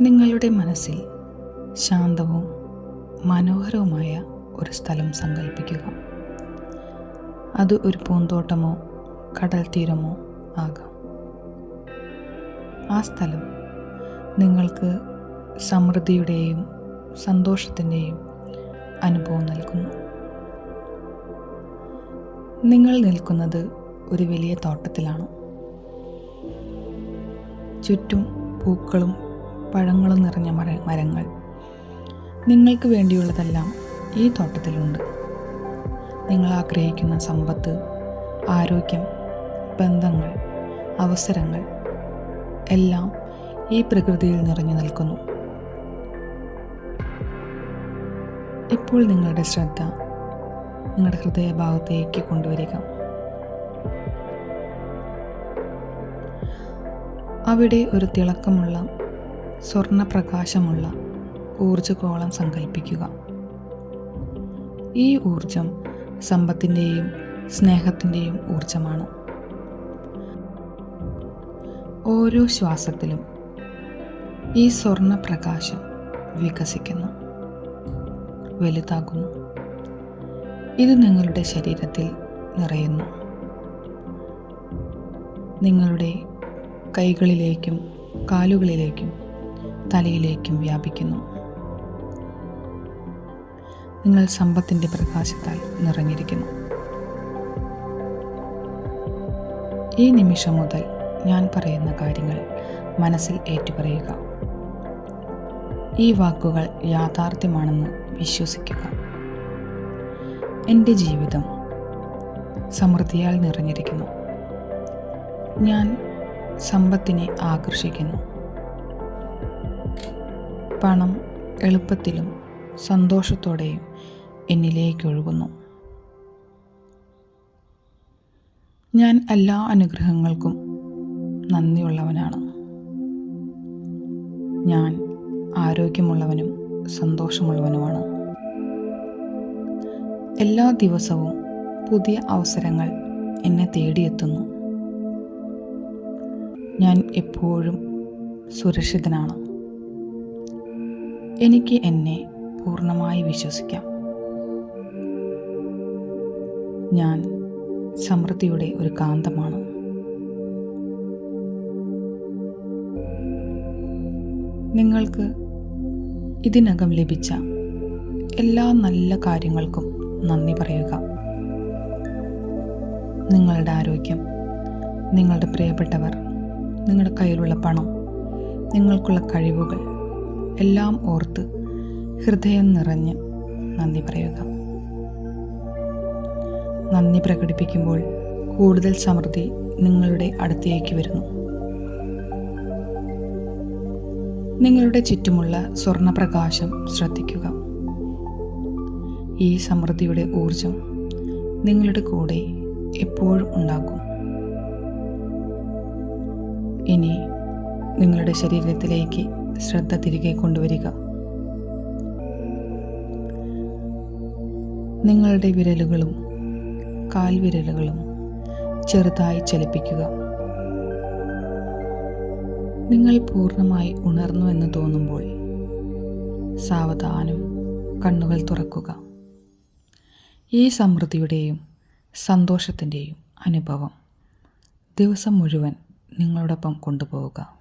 നിങ്ങളുടെ മനസ്സിൽ ശാന്തവും മനോഹരവുമായ ഒരു സ്ഥലം സങ്കല്പിക്കുക അത് ഒരു പൂന്തോട്ടമോ കടൽ തീരമോ ആകാം. ആ സ്ഥലം നിങ്ങൾക്ക് സമൃദ്ധിയുടെയും സന്തോഷത്തിന്റെയും അനുഭവം നൽകുന്നു. നിങ്ങൾ നിൽക്കുന്നത് ഒരു വലിയ തോട്ടത്തിലാണ്. ചുറ്റും പൂക്കളും പഴങ്ങളും നിറഞ്ഞ മര മരങ്ങൾ. നിങ്ങൾക്ക് വേണ്ടിയുള്ളതെല്ലാം ഈ തോട്ടത്തിലുണ്ട്. നിങ്ങൾ ആഗ്രഹിക്കുന്ന സമ്പത്ത് ആരോഗ്യം ബന്ധങ്ങൾ അവസരങ്ങൾ എല്ലാം ഈ പ്രകൃതിയിൽ നിറഞ്ഞു നിൽക്കുന്നു. ഇപ്പോൾ നിങ്ങളുടെ ശ്രദ്ധ നിങ്ങളുടെ ഹൃദയഭാഗത്തേക്ക് കൊണ്ടുവരിക. അവിടെ ഒരു തിളക്കമുള്ള സ്വർണപ്രകാശമുള്ള ഊർജഗോളം സങ്കല്പിക്കുക ഈ ഊർജം സമ്പത്തിന്റെയും സ്നേഹത്തിന്റെയും ഊർജമാണ് ഓരോ ശ്വാസത്തിലും ഈ സ്വർണപ്രകാശം വികസിക്കുന്നു. വലുതാകുന്നു. ഇത് നിങ്ങളുടെ ശരീരത്തിൽ നിറയുന്നു. നിങ്ങളുടെ കൈകളിലേക്കും കാലുകളിലേക്കും തലയിലേക്കും വ്യാപിക്കുന്നു. നിങ്ങൾ സമ്പത്തിന്റെ പ്രകാശത്താൽ നിറഞ്ഞിരിക്കുന്നു. ഈ നിമിഷം മുതൽ ഞാൻ പറയുന്ന കാര്യങ്ങൾ മനസ്സിൽ ഏറ്റുപറയുക. ഈ വാക്കുകൾ യാഥാർത്ഥ്യമാണെന്ന് വിശ്വസിക്കുക. എന്റെ ജീവിതം സമൃദ്ധിയാൽ നിറഞ്ഞിരിക്കുന്നു. ഞാൻ സമ്പത്തിനെ ആകർഷിക്കുന്നു. പണം എളുപ്പത്തിലും സന്തോഷത്തോടെയും എന്നിലേക്ക് ഒഴുകുന്നു. ഞാൻ എല്ലാ അനുഗ്രഹങ്ങൾക്കും നന്ദിയുള്ളവനാണ്. ഞാൻ ആരോഗ്യമുള്ളവനും സന്തോഷമുള്ളവനുമാണ്. എല്ലാ ദിവസവും പുതിയ അവസരങ്ങൾ എന്നെ തേടിയെത്തുന്നു. ഞാൻ എപ്പോഴും സുരക്ഷിതനാണ്. എനിക്ക് എന്നെ പൂർണമായി വിശ്വസിക്കാം. ഞാൻ സമൃദ്ധിയുടെ ഒരു കാന്തമാണ്. നിങ്ങൾക്ക് ഇതിനകം ലഭിച്ച എല്ലാ നല്ല കാര്യങ്ങൾക്കും നന്ദി പറയുക. നിങ്ങളുടെ ആരോഗ്യം നിങ്ങളുടെ പ്രിയപ്പെട്ടവർ നിങ്ങളുടെ കയ്യിലുള്ള പണം നിങ്ങൾക്കുള്ള കഴിവുകൾ എല്ലാം ഓർത്ത് ഹൃദയം നിറഞ്ഞ് നന്ദി പറയുക. നന്ദി പ്രകടിപ്പിക്കുമ്പോൾ കൂടുതൽ സമൃദ്ധി നിങ്ങളുടെ അടുത്തേക്ക് വരുന്നു. നിങ്ങളുടെ ചുറ്റുമുള്ള സ്വർണപ്രകാശം ശ്രദ്ധിക്കുക. ഈ സമൃദ്ധിയുടെ ഊർജം നിങ്ങളുടെ കൂടെ എപ്പോഴും ഉണ്ടാകും. ഇനി നിങ്ങളുടെ ശരീരത്തിലേക്ക് ശ്രദ്ധ തിരികെ കൊണ്ടുവരിക. നിങ്ങളുടെ വിരലുകളും കാൽവിരലുകളും ചെറുതായി ചലിപ്പിക്കുക. നിങ്ങൾ പൂർണമായി ഉണർന്നു എന്ന് തോന്നുമ്പോൾ സാവധാനം കണ്ണുകൾ തുറക്കുക. ഈ സമൃദ്ധിയുടെയും സന്തോഷത്തിന്റെയും അനുഭവം ദിവസം മുഴുവൻ നിങ്ങളോടൊപ്പം കൊണ്ടുപോവുക.